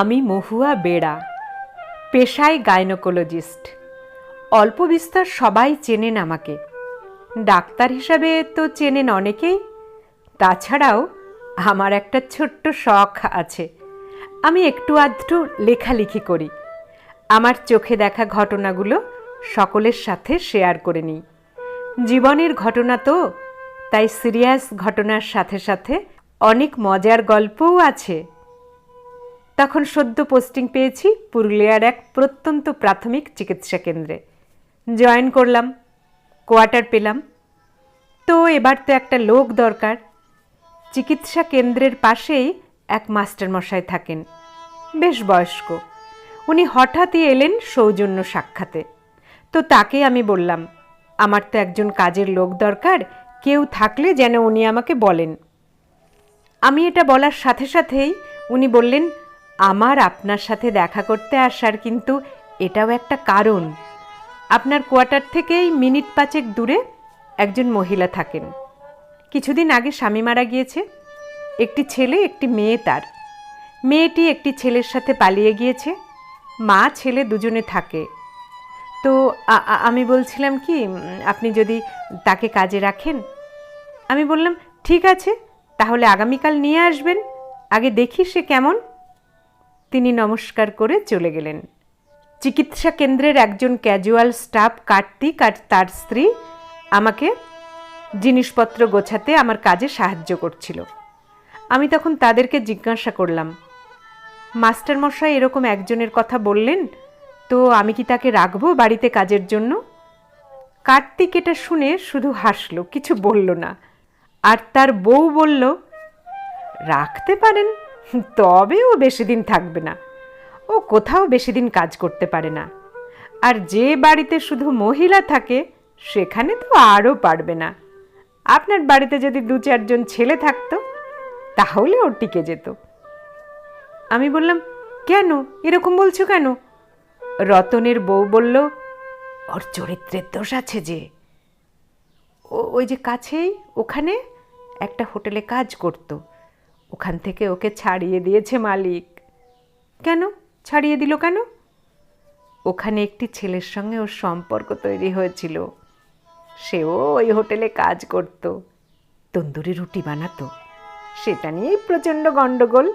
আমি মহুয়া বেড়া, পেশায় গাইনোকোলজিস্ট। অল্প বিস্তর সবাই চেনেন আমাকে। ডাক্তার হিসাবে তো চেনেন অনেকেই। তাছাড়াও আমার একটা ছোট্ট শখ আছে। আমি একটু আধটু লেখালেখি করি। আমার চোখে দেখা ঘটনাগুলো সকলের সাথে শেয়ার করে নিই। জীবনের ঘটনা তো, তাই সিরিয়াস ঘটনার সাথে সাথে অনেক মজার গল্পও আছে। তখন সদ্য পোস্টিং পেয়েছি পুরুলিয়ার এক প্রত্যন্ত প্রাথমিক চিকিৎসা কেন্দ্রে। জয়েন করলাম, কোয়ার্টার পেলাম। তো এবার তো একটা লোক দরকার। চিকিৎসা কেন্দ্রের পাশেই এক মাস্টারমশাই থাকেন, বেশ বয়স্ক। উনি হঠাৎই এলেন সৌজন্য সাক্ষাতে। তো তাকে আমি বললাম, আমার তো একজন কাজের লোক দরকার, কেউ থাকলে যেন উনি আমাকে বলেন। আমি এটা বলার সাথে সাথেই উনি বললেন আমার আপনার সাথে দেখা করতে আসার কিন্তু এটাও একটা কারণ। আপনার কোয়ার্টার থেকেই মিনিট পাঁচেক দূরে একজন মহিলা থাকেন। কিছুদিন আগে স্বামী মারা গিয়েছে। একটি ছেলে, একটি মেয়ে তার। মেয়েটি একটি ছেলের সাথে পালিয়ে গিয়েছে। মা, ছেলে দুজনে থাকে। তো আমি বলছিলাম কি আপনি যদি তাকে কাজে রাখেন। আমি বললাম, ঠিক আছে, তাহলে আগামীকাল নিয়ে আসবেন। আগে দেখি সে কেমন। তিনি নমস্কার করে চলে গেলেন। চিকিৎসা কেন্দ্রের একজন ক্যাজুয়াল স্টাফ কার্তিক আর তার স্ত্রী আমাকে জিনিসপত্র গোছাতে আমার কাজে সাহায্য করছিল। আমি তখন তাদেরকে জিজ্ঞাসা করলাম মাস্টারমশাই এরকম একজনের কথা বললেন, তো আমি কি তাকে রাখব বাড়িতে কাজের জন্য? কার্তিক এটা শুনে শুধু হাসলো, কিছু বলল না, আর তার বউ বলল, রাখতে পারেন। তবে ও বেশি দিন থাকবে না। ও কোথাও বেশি দিন কাজ করতে পারে না। আর যে বাড়িতে শুধু মহিলা থাকে, সেখানে তো আরও পারবে না। আপনার বাড়িতে যদি দু চারজন ছেলে থাকতো, তাহলে ও টিকে যেত। আমি বললাম, কেন? এরকম বলছো কেন? রতনের বউ বলল, ওর চরিত্রের দোষ আছে যে। ওই যে কাছেই, ওখানে একটা হোটেলে কাজ করত। ওখান থেকে ওকে ছাড়িয়ে দিয়েছে মালিক। কেন? ছাড়িয়ে দিল কেন? ওখানে একটি ছেলের সঙ্গে ওর সম্পর্ক তৈরি হয়েছিল। সেও ওই হোটেলে কাজ করত। তন্দুরি রুটি বানাতো। সেটা নিয়েই প্রচণ্ড গণ্ডগোল।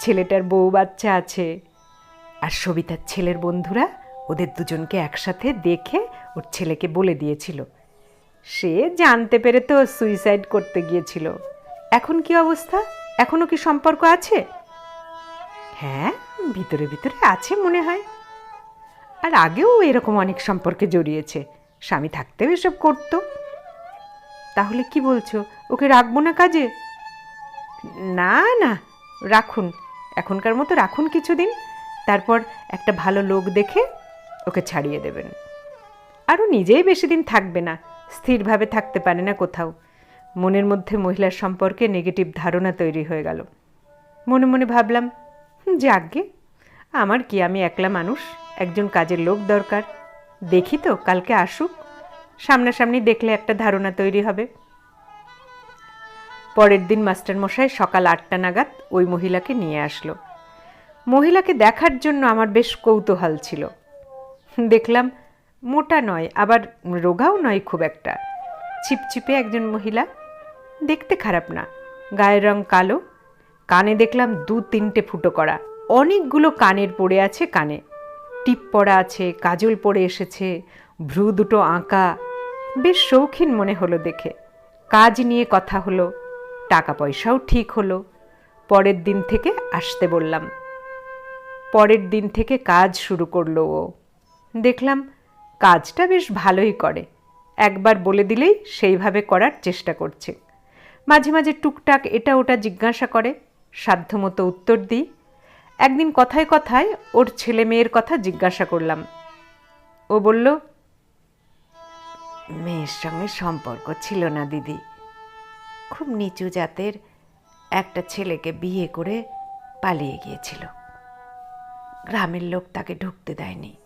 ছেলেটার বউ বাচ্চা আছে। আর সবিতার ছেলের বন্ধুরা ওদের দুজনকে একসাথে দেখে ওর ছেলেকে বলে দিয়েছিল। সে জানতে পেরে তো সুইসাইড করতে গিয়েছিল। এখন কি অবস্থা? এখনও কি সম্পর্ক আছে? হ্যাঁ ভিতরে ভিতরে আছে মনে হয়। আর আগেও এরকম অনেক সম্পর্কে জড়িয়েছে। স্বামী থাকতেও এসব করতো। তাহলে কি বলছো, ওকে রাখব না কাজে? না না, রাখুন। এখনকার মতো রাখুন কিছুদিন। তারপর একটা ভালো লোক দেখে ওকে ছাড়িয়ে দেবেন। আরও নিজেই বেশি দিন থাকবে না। স্থিরভাবে থাকতে পারে না কোথাও। মনের মধ্যে মহিলার সম্পর্কে নেগেটিভ ধারণা তৈরি হয়ে গেল। মনে মনে ভাবলাম "হুম, যাকগে। আমার কি আমি একলা মানুষ? একজন কাজের লোক দরকার। দেখি তো কালকে আসুক। সামনাসামনি দেখলে একটা ধারণা তৈরি হবে। পরের দিন মাস্টারমশাই সকাল আটটা নাগাদ ওই মহিলাকে নিয়ে আসলো। মহিলাকে দেখার জন্য আমার বেশ কৌতূহল ছিল। দেখলাম মোটা নয় আবার রোগাও নয় খুব একটা। ছিপছিপে একজন মহিলা। দেখতে খারাপ না, গায়ের রং কালো। কানে দেখলাম দু তিনটে ফুটো করা। অনেকগুলো কানের পড়ে আছে কানে। টিপ পড়া আছে, কাজল পড়ে এসেছে, ভ্রু দুটো আঁকা। বেশ শৌখিন মনে হলো দেখে। কাজ নিয়ে কথা হলো, টাকা পয়সাও ঠিক হলো। পরের দিন থেকে আসতে বললাম। পরের দিন থেকে কাজ শুরু করল ও। দেখলাম কাজটা বেশ ভালোই করে। একবার বলে দিলেই সেইভাবে করার চেষ্টা করছে। মাঝে মাঝে টুকটাক এটা ওটা জিজ্ঞাসা করে, সাধ্যমতো উত্তর দিই। একদিন কথায় কথায় ওর ছেলে মেয়ের কথা জিজ্ঞাসা করলাম। ও বলল, মেয়ের সঙ্গে সম্পর্ক ছিল না, দিদি। খুব নিচু জাতের একটা ছেলেকে বিয়ে করে পালিয়ে গিয়েছিল। গ্রামের লোক তাকে ঢুকতে দেয়নি।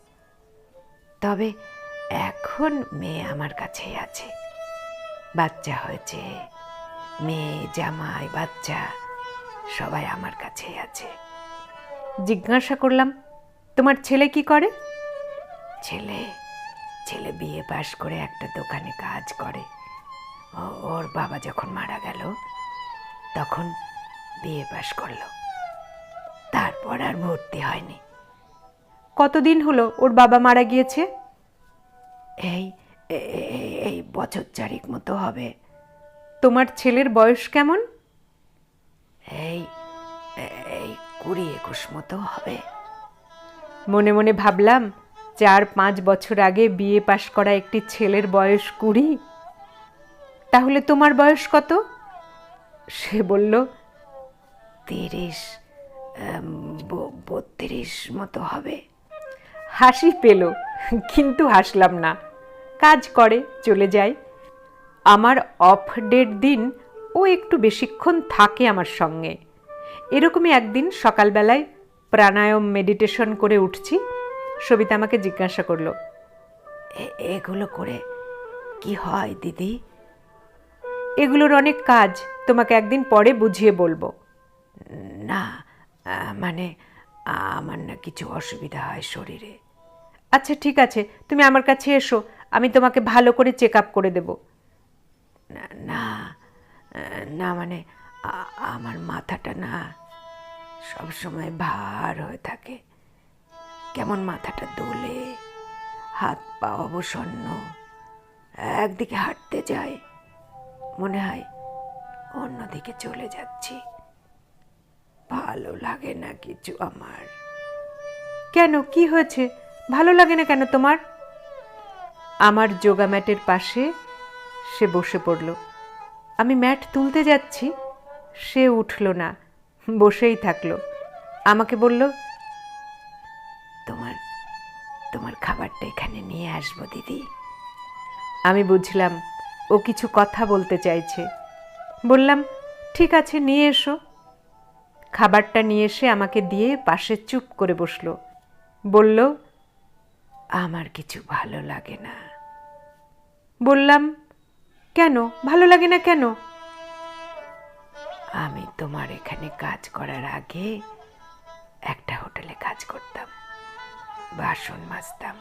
তবে এখন মেয়ে আমার কাছেই আছে। বাচ্চা হয়েছে, মেয়ে, জামাই, বাচ্চা, সবাই আমার কাছেই আছে। জিজ্ঞাসা করলাম, তোমার ছেলে কি করে? ছেলে ছেলে বিয়ে পাশ করে একটা দোকানে কাজ করে। ওর বাবা যখন মারা গেল, তখন বিয়ে পাশ করল। তারপর আর ভর্তি হয়নি। কতদিন হলো ওর বাবা মারা গিয়েছে? এই এই বছর চারিক মতো হবে। তোমার ছেলের বয়স কেমন? এই এই কুড়ি একুশ মতো হবে। মনে মনে ভাবলাম চার পাঁচ বছর আগে বিয়ে পাশ করা একটি ছেলের বয়স কুড়ি। তাহলে তোমার বয়স কত? সে বলল তিরিশ ব- বত্রিশ মতো হবে। হাসি পেল, কিন্তু হাসলাম না। কাজ করে, চলে যায় আমার অফ ডেট দিন ও একটু বেশিক্ষণ থাকে আমার সঙ্গে। এরকমই একদিন সকালবেলায় প্রাণায়াম মেডিটেশন করে উঠছি। সবিতা আমাকে জিজ্ঞাসা করল এগুলো করে কি হয় দিদি? এগুলোর অনেক কাজ, তোমাকে একদিন পরে বুঝিয়ে বলব। না মানে আমার না কিছু অসুবিধা হয় শরীরে। আচ্ছা ঠিক আছে, তুমি আমার কাছে এসো, আমি তোমাকে ভালো করে চেক আপ করে দেবো। না না মানে আমার মাথাটা না সব সময় ভার হয়ে থাকে। কেমন মাথাটা দোলে, হাত পা অবসন্ন, একদিকে হাঁটতে যায়, মনে হয় অন্যদিকে চলে যাচ্ছি। ভালো লাগে না কিছু আমার। কেন? কি হয়েছে? ভালো লাগে না কেন তোমার? আমার যোগা ম্যাটের পাশে সে বসে পড়ল। আমি ম্যাট তুলতে যাচ্ছি, সে উঠল না, বসেই থাকল। আমাকে বলল, তোমার তোমার খাবারটা এখানে নিয়ে আসব, দিদি। আমি বুঝলাম, ও কিছু কথা বলতে চাইছে। বললাম, ঠিক আছে, নিয়ে এসো। খাবারটা নিয়ে এসে আমাকে দিয়ে পাশে চুপ করে বসল। বলল আমার কিছু ভালো লাগে না। বললাম, কেন? ভালো লাগে না কেন? আমি তোমার এখানে কাজ করার আগে একটা হোটেলে কাজ করতাম, বাসন মাজতাম।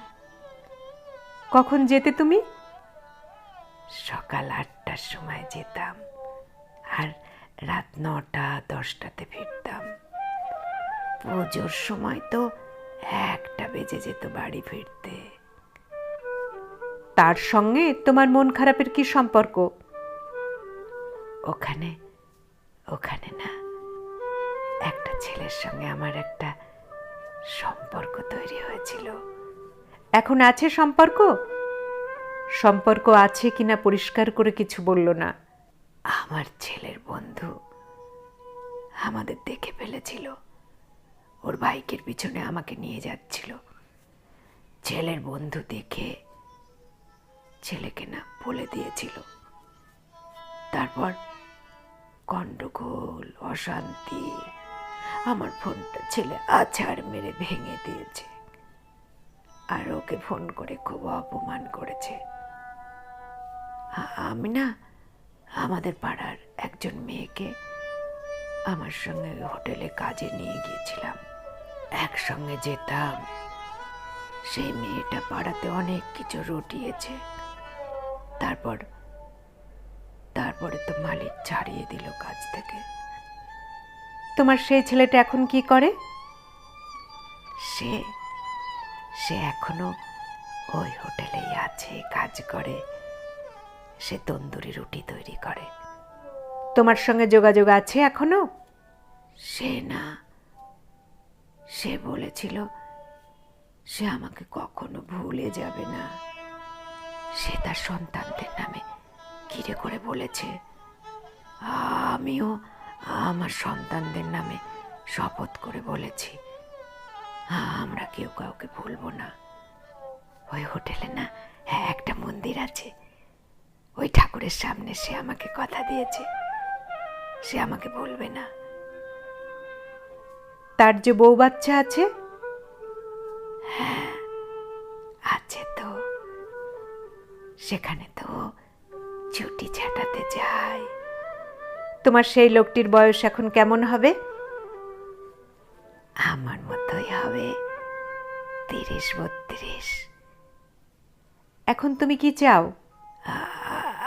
কখন যেতে তুমি? সকাল আটটার সময় যেতাম আর রাত নটা দশটাতে ফিরতাম। পুজোর সময় তো একটা বেজে যেত বাড়ি ফিরতে। তার সঙ্গে তোমার মন খারাপের কি সম্পর্ক? ওখানে ওখানে না। একটা ছেলের সঙ্গে আমার একটা সম্পর্ক তৈরি হয়েছিল। এখন আছে সম্পর্ক? সম্পর্ক আছে কিনা পরিষ্কার করে কিছু বলল না। আমার ছেলের বন্ধু আমাদের দেখে ফেলেছিল। ওর বাইকের পিছনে আমাকে নিয়ে যাচ্ছিল। ছেলের বন্ধু দেখে ছেলেকে না বলে দিয়েছিল। তারপর গন্ডগোল, অশান্তি, আমার ফোনটা ছেলে আছাড় মেরে ভেঙে দিয়েছে। আর ওকে ফোন করে খুব অপমান করেছে। আমি না আমাদের পাড়ার একজন মেয়েকে আমার সঙ্গে হোটেলে কাজে নিয়ে গিয়েছিলাম। একসঙ্গে যেতাম। সেই মেয়েটা পাড়াতে অনেক কিছু রটিয়েছে। তারপর তারপরে তো মালিক ছাড়িয়ে দিল কাজ থেকে। তোমার সেই ছেলেটা এখন কি করে? সে সে এখনও ওই হোটেলেই আছে কাজ করে। সে তন্দুরি রুটি তৈরি করে। তোমার সঙ্গে যোগাযোগ আছে এখনও? সে না। সে বলেছিল, সে আমাকে কখনো ভুলে যাবে না। সে তার সন্তানদের নামে কিরে করে বলেছে, আমিও আমার সন্তানদের নামে শপথ করে বলেছি, আমরা কেউ কাউকে ভুলবো না। ওই হোটেলে না হ্যাঁ একটা মন্দির আছে। ওই ঠাকুরের সামনে সে আমাকে কথা দিয়েছে। সে আমাকে বলবে না। তার যে বউ বাচ্চা আছে? আছে তো। সেখানে তো ছুটি ছাটাতে যায়। তোমার সেই লোকটির বয়স এখন কেমন হবে? আমার মতোই হবে। তিরিশ বত্রিশ। এখন তুমি কি চাও?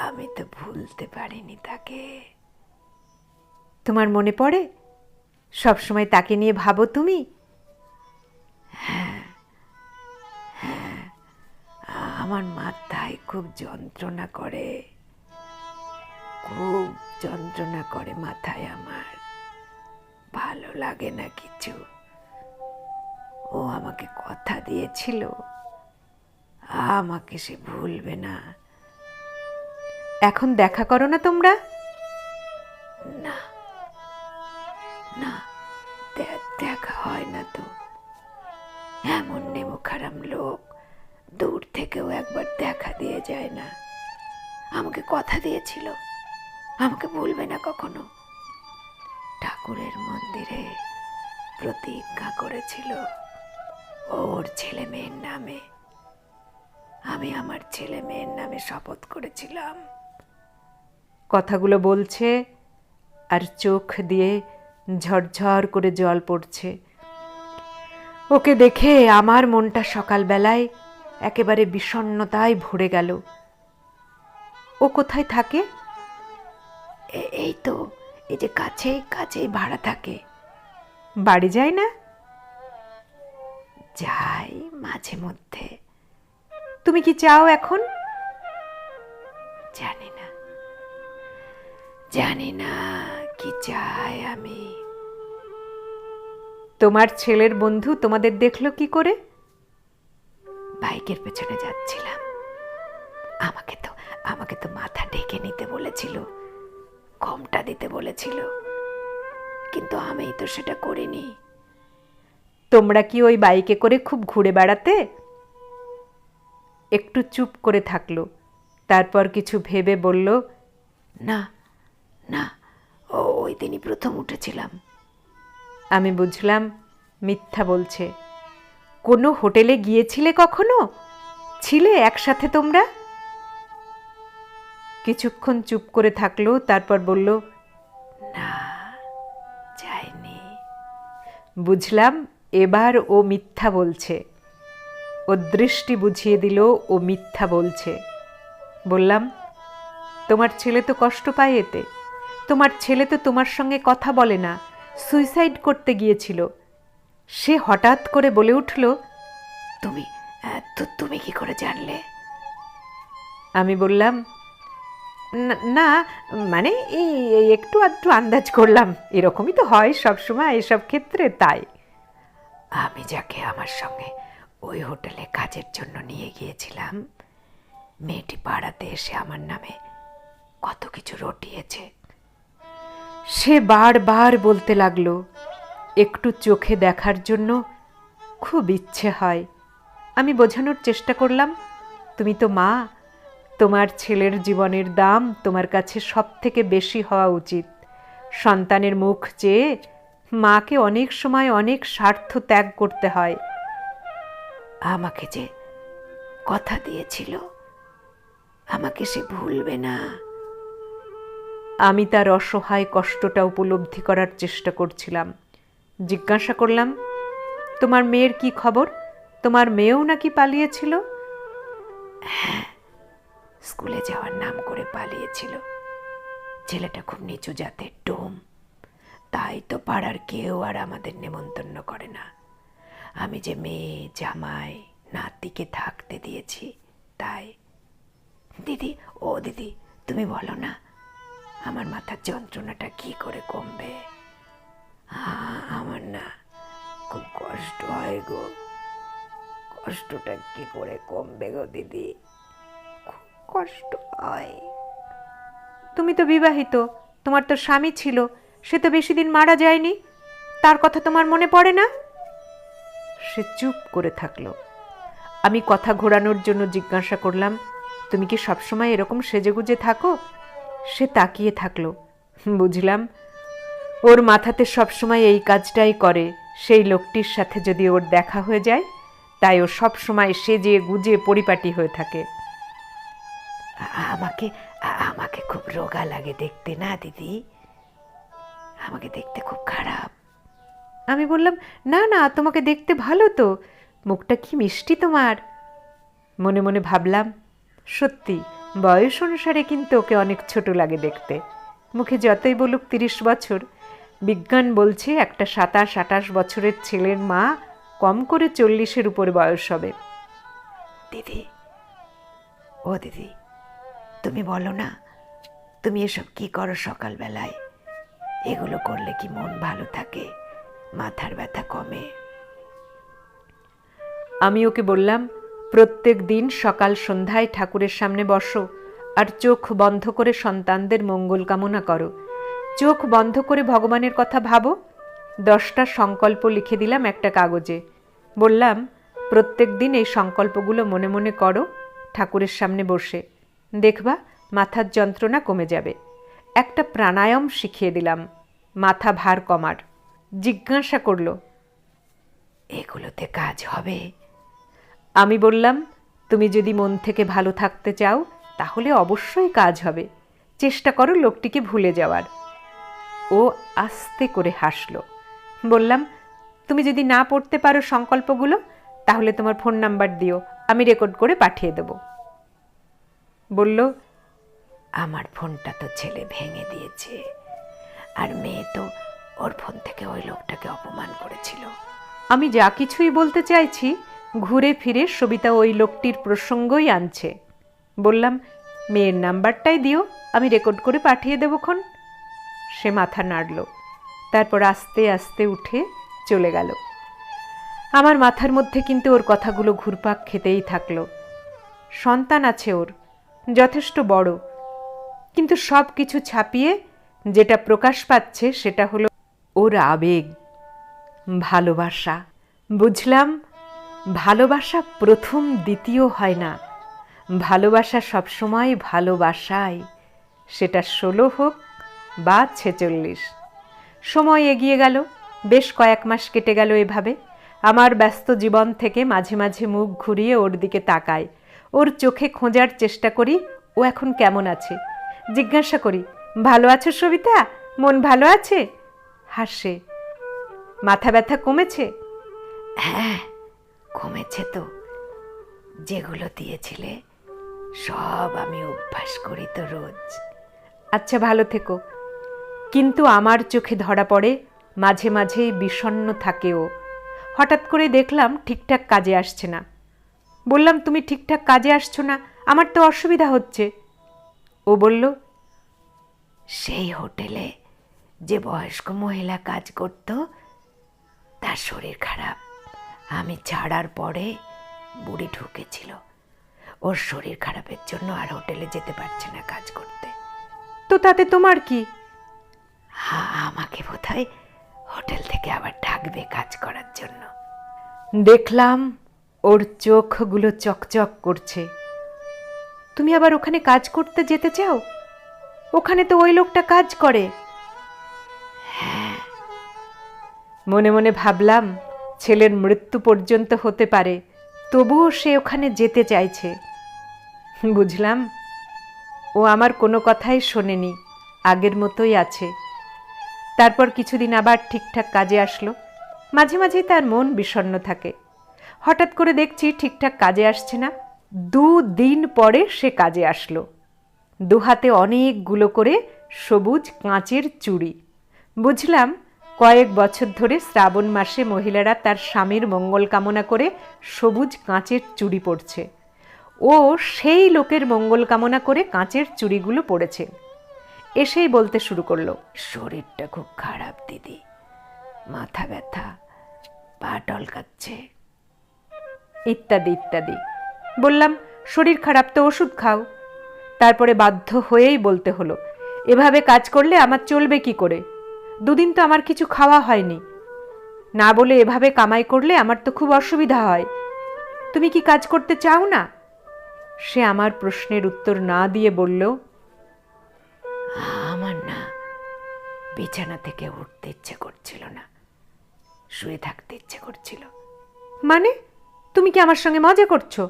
আমি তো ভুলতে পারিনি তাকে। তোমার মনে পড়ে? সব সময় তাকে নিয়ে ভাবো তুমি। আমার মাথায় খুব যন্ত্রণা করে। খুব যন্ত্রণা করে মাথায় আমার। ভালো লাগে না কিছু। ও আমাকে কথা দিয়েছিল। আমাকে সে ভুলবে না। এখন দেখা করো না তোমরা। না। না দেখা হয় না তো। এমন নেমো খারাপ লোক দূর থেকেও একবার দেখা দিয়ে যায় না। আমাকে কথা দিয়েছিল। আমাকে ভুলবে না কখনো। ঠাকুরের মন্দিরে প্রতিজ্ঞা করেছিল ওর ছেলে মেয়ের নামে। আমি আমার ছেলে মেয়ের নামে শপথ করেছিলাম। কথাগুলো বলছে আর চোখ দিয়ে ঝরঝর করে জল পড়ছে। ওকে দেখে আমার মনটা সকালবেলায় একেবারে বিষণ্ণতায় ভরে গেল। ও কোথায় থাকে? এই তো এই যে কাছেই কাছেই ভাড়া থাকে। বাড়ি যায় না? যাই মাঝে মধ্যে। তুমি কি চাও এখন? জানি না। জানি না। কি চাই আমি? তোমার ছেলের বন্ধু তোমাদের দেখল কি করে? বাইকের পেছনে যাচ্ছিলাম। আমাকে তো আমাকে তো মাথা ঢেকে নিতে বলেছিল ঘমটা দিতে বলেছিল। কিন্তু আমি তো সেটা করিনি। তোমরা কি ওই বাইকে করে খুব ঘুরে বেড়াতে? একটু চুপ করে থাকল, তারপর কিছু ভেবে বলল, না না ওই দিনই প্রথম উঠেছিলাম। আমি বুঝলাম মিথ্যা বলছে। কোনো হোটেলে গিয়েছিলে কখনো? ছিলে একসাথে তোমরা? কিছুক্ষণ চুপ করে থাকল, তারপর বলল, না, যাইনি। বুঝলাম এবার ও মিথ্যা বলছে। ও দৃষ্টি বুঝিয়ে দিল, ও মিথ্যা বলছে। বললাম, তোমার ছেলে তো কষ্ট পায় এতে। তোমার ছেলে তো তোমার সঙ্গে কথা বলে না সুইসাইড করতে গিয়েছিল। সে হঠাৎ করে বলে উঠল, তুমি তুমি কি করে জানলে? আমি বললাম, "না- মানে এই একটু আধটু আন্দাজ করলাম, এরকমই তো হয় সবসময় এসব ক্ষেত্রে তাই। আমি যাকে আমার সঙ্গে ওই হোটেলে কাজের জন্য নিয়ে গিয়েছিলাম, মেয়েটি পাড়াতে এসে আমার নামে কত কিছু রটিয়েছে। সে বারবার বলতে লাগল, একটু চোখে দেখার জন্য খুব ইচ্ছে হয়। আমি বোঝানোর চেষ্টা করলাম, তুমি তো মা, তোমার ছেলের জীবনের দাম তোমার কাছে সব থেকে বেশি হওয়া উচিত। সন্তানের মুখ চেয়ে মাকে অনেক সময় অনেক স্বার্থ ত্যাগ করতে হয়। আমাকে যে কথা দিয়েছিল, আমাকে সে ভুলবে না। আমি তার অসহায় কষ্টটা উপলব্ধি করার চেষ্টা করছিলাম। জিজ্ঞাসা করলাম, তোমার মেয়ের কি খবর? তোমার মেয়েও নাকি পালিয়েছিল? হ্যাঁ স্কুলে যাওয়ার নাম করে পালিয়েছিল। ছেলেটা খুব নিচু জাতের ডোম। তাই তো পাড়ার কেউ আর আমাদের নেমন্তন্ন করে না। আমি যে মেয়ে, জামাই, নাতিকে থাকতে দিয়েছি, তাই দিদি, ও দিদি, তুমি বলো না। আমার মাথার যন্ত্রণাটা কি করে কমবে? আমার না খুব কষ্ট হয় গো। কষ্টটা কি করে কমবে গো দিদি? খুব কষ্ট হয়। তুমি তো বিবাহিত তোমার তো স্বামী ছিল সে তো বেশি দিন মারা যায়নি। তার কথা তোমার মনে পড়ে না? সে চুপ করে থাকল। আমি কথা ঘোরানোর জন্য জিজ্ঞাসা করলাম তুমি কি সবসময় এরকম সেজেগুজে থাকো? সে তাকিয়ে থাকল। বুঝলাম ওর মাথাতে সবসময় এই কাজটাই করে। সেই লোকটির সাথে যদি ওর দেখা হয়ে যায় তাই ও সবসময় সেজে গুজে পরিপাটি হয়ে থাকে। আমাকে আমাকে খুব রোগা লাগে দেখতে না দিদি? আমাকে দেখতে খুব খারাপ। আমি বললাম না না তোমাকে দেখতে ভালো তো। মুখটা কি মিষ্টি তোমার? মনে মনে ভাবলাম সত্যি। বয়স অনুসারে কিন্তু ওকে অনেক ছোট লাগে দেখতে। মুখে যতই বলুক তিরিশ বছর বিজ্ঞান বলছে একটা সাতাশ আটাশ বছরের ছেলের মা কম করে চল্লিশের উপর বয়স হবে। দিদি ও দিদি তুমি বলো না তুমি এসব কি করো সকালবেলায়? এগুলো করলে কি মন ভালো থাকে? মাথার ব্যথা কমে? আমি ওকে বললাম প্রত্যেক দিন সকাল সন্ধ্যায় ঠাকুরের সামনে বসো আর চোখ বন্ধ করে সন্তানদের মঙ্গল কামনা করো। চোখ বন্ধ করে ভগবানের কথা ভাবো। দশটা সংকল্প লিখে দিলাম একটা কাগজে। বললাম, প্রত্যেক দিন এই সংকল্পগুলো মনে মনে করো, ঠাকুরের সামনে বসে। দেখবা, মাথার যন্ত্রণা কমে যাবে। একটা প্রাণায়াম শিখিয়ে দিলাম, মাথা ভার কমার। জিজ্ঞাসা করল, এগুলোতে কাজ হবে? আমি বললাম, তুমি যদি মন থেকে ভালো থাকতে চাও, তাহলে অবশ্যই কাজ হবে। চেষ্টা করো লোকটিকে ভুলে যাওয়ার। ও আস্তে করে হাসলো। বললাম, তুমি যদি না পড়তে পারো সংকল্পগুলো, তাহলে তোমার ফোন নাম্বার দিও, আমি রেকর্ড করে পাঠিয়ে দেব। বলল, আমার ফোনটা তো ছেলে ভেঙে দিয়েছে, আর মেয়ে তো ওর ফোন থেকে ওই লোকটাকে অপমান করেছিল। আমি যা কিছুই বলতে চাইছি ঘুরে ফিরে সবিতা ওই লোকটির প্রসঙ্গই আনছে। বললাম, মেয়ের নাম্বারটাই দিও, আমি রেকর্ড করে পাঠিয়ে দেবক্ষণ সে মাথা নাড়ল। তারপর আস্তে আস্তে উঠে চলে গেল। আমার মাথার মধ্যে কিন্তু ওর কথাগুলো ঘুরপাক খেতেই থাকল। সন্তান আছে ওর, যথেষ্ট বড়। কিন্তু সব কিছু ছাপিয়ে যেটা প্রকাশ পাচ্ছে সেটা হলো ওর আবেগ, ভালোবাসা। বুঝলাম ভালোবাসা প্রথম দ্বিতীয় হয় না। ভালোবাসা সবসময় ভালোবাসায় সেটা ষোলো হোক বা ছেচল্লিশ। সময় এগিয়ে গেল, বেশ কয়েক মাস কেটে গেল এভাবে। আমার ব্যস্ত জীবন থেকে মাঝে মাঝে মুখ ঘুরিয়ে ওর দিকে তাকাই। ওর চোখে খোঁজার চেষ্টা করি, ও এখন কেমন আছে? জিজ্ঞাসা করি, ভালো আছো সবিতা? মন ভালো আছে? হাসে, মাথা ব্যথা কমেছে? হ্যাঁ কমেছে তো। যেগুলো দিয়েছিলে, সব আমি অভ্যাস করি তো রোজ। আচ্ছা ভালো থেকো। কিন্তু আমার চোখে ধরা পড়ে, মাঝে মাঝেই বিষণ্ণ থাকে ও হঠাৎ করে দেখলাম ঠিকঠাক কাজে আসছে না। বললাম, তুমি ঠিকঠাক কাজে আসছো না, আমার তো অসুবিধা হচ্ছে। ও বলল, সেই হোটেলে যে বয়স্ক মহিলা কাজ করত, তার শরীর খারাপ। আমি ছাড়ার পরে বুড়ি ঢুকেছিল। ওর শরীর খারাপের জন্য আর হোটেলে যেতে পারছে না কাজ করতে। তো তাতে তোমার কি? আমাকে বোধহয় হোটেল থেকে আবার ডাকবে কাজ করার জন্য। দেখলাম ওর চোখগুলো চকচক করছে। তুমি আবার ওখানে কাজ করতে যেতে চাও? ওখানে তো ওই লোকটা কাজ করে। হ্যাঁ। মনে মনে ভাবলাম ছেলের মৃত্যু পর্যন্ত হতে পারে, তবুও সে ওখানে যেতে চাইছে। বুঝলাম, ও আমার কোনো কথাই শোনেনি, আগের মতোই আছে। তারপর কিছুদিন আবার ঠিকঠাক কাজে আসলো। মাঝে মাঝে তার মন বিষণ্ণ থাকে। হঠাৎ করে দেখছি ঠিকঠাক কাজে আসছে না। দু দিন পরে সে কাজে আসলো। দু হাতে অনেকগুলো করে সবুজ কাঁচের চুড়ি। বুঝলাম কয়েক বছর ধরে শ্রাবণ মাসে মহিলারা তার স্বামীর মঙ্গল কামনা করে সবুজ কাঁচের চুড়ি পরছে। ও সেই লোকের মঙ্গল কামনা করে কাঁচের চুড়িগুলো পড়েছে এসেই বলতে শুরু করল, শরীরটা খুব খারাপ, দিদি। মাথা ব্যথা, পা টলকাচ্ছে। ইত্যাদি ইত্যাদি। বললাম, শরীর খারাপ তো ওষুধ খাও। তারপরে বাধ্য হয়েই বলতে হলো, এভাবে কাজ করলে আমার চলবে কি করে? দুদিন তো আমার কিছু খাওয়া হয়নি। না বলে এভাবে কামাই করলে আমার তো খুব অসুবিধা হয়। তুমি কি কাজ করতে চাও না? সে আমার প্রশ্নের উত্তর না দিয়ে বলল, আমার না, বিছানা থেকে উঠতে ইচ্ছে করছিল না। শুয়ে থাকতে ইচ্ছে করছিল। মানে? তুমি কি আমার সঙ্গে মজা করছ?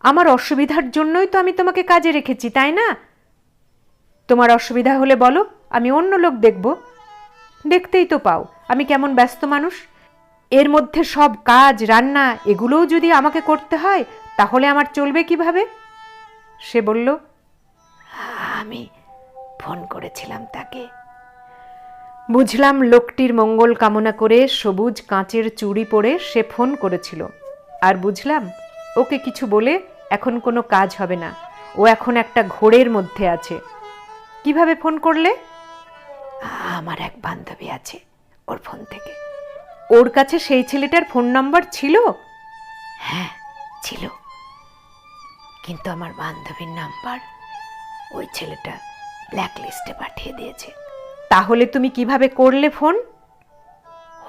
আমার অসুবিধার জন্যই তো আমি তোমাকে কাজে রেখেছি, তাই না? তোমার অসুবিধা হলে বলো, আমি অন্য লোক দেখব। দেখতেই তো পাও, আমি কেমন ব্যস্ত মানুষ? এর মধ্যে সব কাজ, রান্না, এগুলোও যদি আমাকে করতে হয়, তাহলে আমার চলবে কীভাবে? সে বলল, আমি ফোন করেছিলাম তাকে। বুঝলাম লোকটির মঙ্গল কামনা করে সবুজ কাঁচের চুড়ি পরে সে ফোন করেছিল। আর বুঝলাম, ওকে কিছু বলে এখন কোনো কাজ হবে না। ও এখন একটা ঘোরের মধ্যে আছে। কীভাবে ফোন করলে? আমার এক বান্ধবী আছে ওর ফোন থেকে। ওর কাছে সেই ছেলেটার ফোন নাম্বার ছিল? হ্যাঁ ছিল। কিন্তু আমার বান্ধবীর নাম্বার ওই ছেলেটা ব্ল্যাক লিস্টে পাঠিয়ে দিয়েছে। তাহলে তুমি কীভাবে করলে ফোন?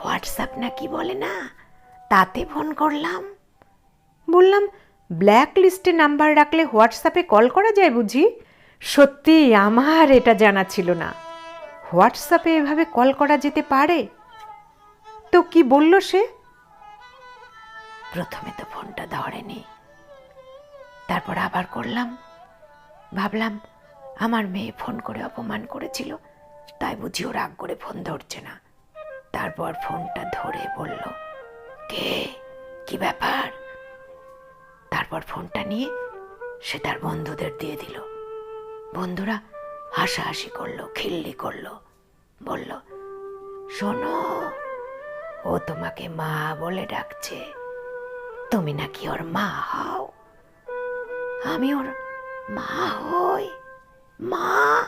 হোয়াটসঅ্যাপ না কি বলে না? তাতে ফোন করলাম। বললাম ব্ল্যাক লিস্টে নাম্বার রাখলে হোয়াটসঅ্যাপে কল করা যায় বুঝি? সত্যি, আমার এটা জানা ছিল না। হোয়াটসঅ্যাপে এভাবে কল করা যেতে পারে? তো কি বলল সে? প্রথমে তো ফোনটা ধরেনি। তারপর আবার করলাম। ভাবলাম, আমার মেয়ে ফোন করে অপমান করেছিল, তাই বুঝি ও রাগ করে ফোন ধরছে না। তারপর ফোনটা ধরে বলল, কে? কি ব্যাপার? তারপর ফোনটা নিয়ে সে তার বন্ধুদের দিয়ে দিল। বন্ধুরা হাসাহাসি করল, খিল্লি করল, বলল, শোনো, ও তোমাকে মা বলে ডাকছে। তুমি নাকি ওর মা হও। আমি ওর মা হই, মা।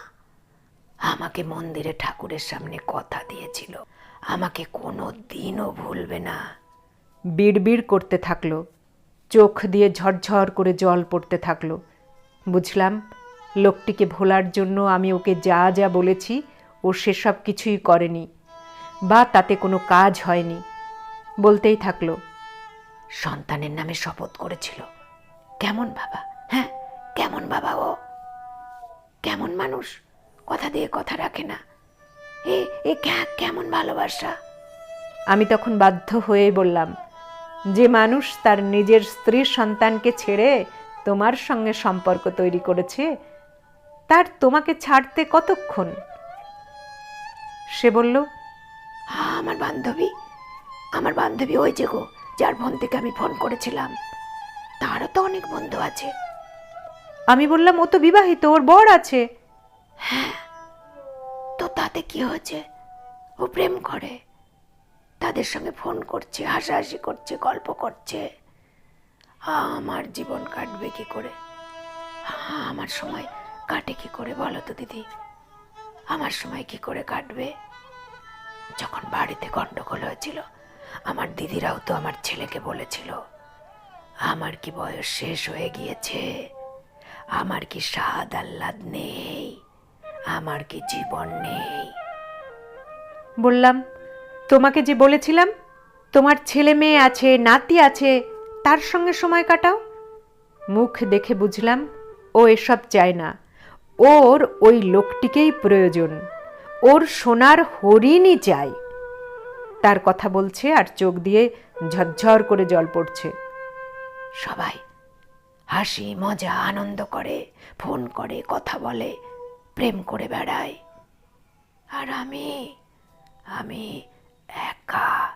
আমাকে মন্দিরে ঠাকুরের সামনে কথা দিয়েছিল। আমাকে কোনো দিনও ভুলবে না। বিড়বিড় করতে থাকল। চোখ দিয়ে ঝরঝর করে জল পড়তে থাকল। বুঝলাম লোকটিকে ভোলার জন্য আমি ওকে যা যা বলেছি, ও সেসব কিছুই করেনি বা তাতে কোনো কাজ হয়নি। বলতেই থাকল, সন্তানের নামে শপথ করেছিল। কেমন বাবা হ্যাঁ? কেমন বাবা ও? কেমন মানুষ? কথা দিয়ে কথা রাখে না। এ এ কেমন ভালোবাসা? আমি তখন বাধ্য হয়ে বললাম, যে মানুষ তার নিজের স্ত্রীর সন্তানকে ছেড়ে তোমার সঙ্গে সম্পর্ক তৈরি করেছে তার তোমাকে ছাড়তে কতক্ষণ? সে বলল আমার বান্ধবী আমার বান্ধবী ওই যে গো যার ফোন থেকে আমি ফোন করেছিলাম। তারও তো অনেক বন্ধু আছে। আমি বললাম ও তো বিবাহিত ওর বর আছে। হ্যাঁ তো তাতে কি হয়েছে? ও প্রেম করে তাদের সঙ্গে ফোন করছে হাসাহাসি করছে গল্প করছে। আমার জীবন কাটবে কি করে? আমার সময় কাটে কি করে বলো তো দিদি? আমার সময় কি করে কাটবে? যখন বাড়িতে গন্ডগোল হয়েছিল, আমার দিদিরাও তো আমার ছেলেকে বলেছিল, আমার কি বয়স শেষ হয়ে গিয়েছে? আমার কি স্বাদ আহ্লাদ নেই? আমার কি জীবন নেই? বললাম, তোমাকে যে বলেছিলাম, তোমার ছেলে মেয়ে আছে, নাতি আছে, তার সঙ্গে সময় কাটাও? মুখ দেখে বুঝলাম, ও এসব চায় না। ওর ওই লোকটিকেই প্রয়োজন। ওর সোনার হরিণই চাই। তার কথা বলছে আর চোখ দিয়ে ঝরঝর করে জল পড়ছে। সবাই হাসি, মজা, আনন্দ করে, ফোন করে, কথা বলে, প্রেম করে বেড়ায়। আর আমি আমি একা।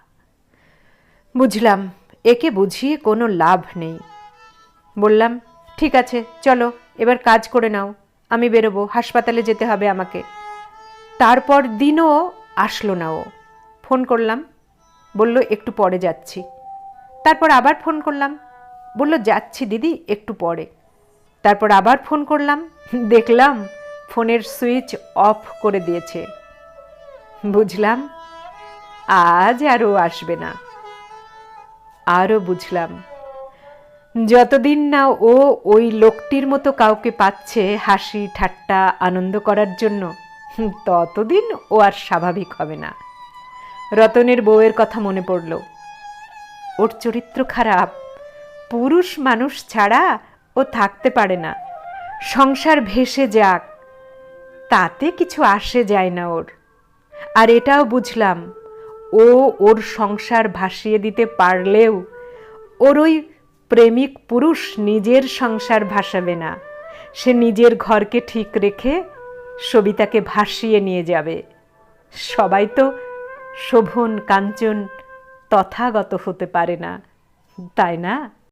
বুঝলাম, একে বুঝিয়ে কোনো লাভ নেই। বললাম, ঠিক আছে, চলো, এবার কাজ করে নাও। আমি বেরোবো, হাসপাতালে যেতে হবে আমাকে। তারপর দিনও আসলো না ও। ফোন করলাম, বলল, একটু পরে যাচ্ছি। তারপর আবার ফোন করলাম, বলল, যাচ্ছি দিদি, একটু পরে। তারপর আবার ফোন করলাম, দেখলাম ফোনের সুইচ অফ করে দিয়েছে। বুঝলাম, আজ আরও আসবে না। আরও বুঝলাম। যতদিন না ও ওই লোকটির মতো কাউকে পাচ্ছে হাসি, ঠাট্টা, আনন্দ করার জন্য, ততদিন ও আর স্বাভাবিক হবে না। রতনের বউয়ের কথা মনে পড়ল। ওর চরিত্র খারাপ। পুরুষ মানুষ ছাড়া ও থাকতে পারে না। সংসার ভেসে যাক। তাতে কিছু আসে যায় না ওর। আর এটাও বুঝলাম, ও ওর সংসার ভাসিয়ে দিতে পারলেও ওর ওই প্রেমিক পুরুষ নিজের সংসার ভাসাবে না। সে নিজের ঘরকে ঠিক রেখে সবিতাকে ভাসিয়ে নিয়ে যাবে। সবাই তো শোভন, কাঞ্চন তথাগত হতে পারে না, তাই না?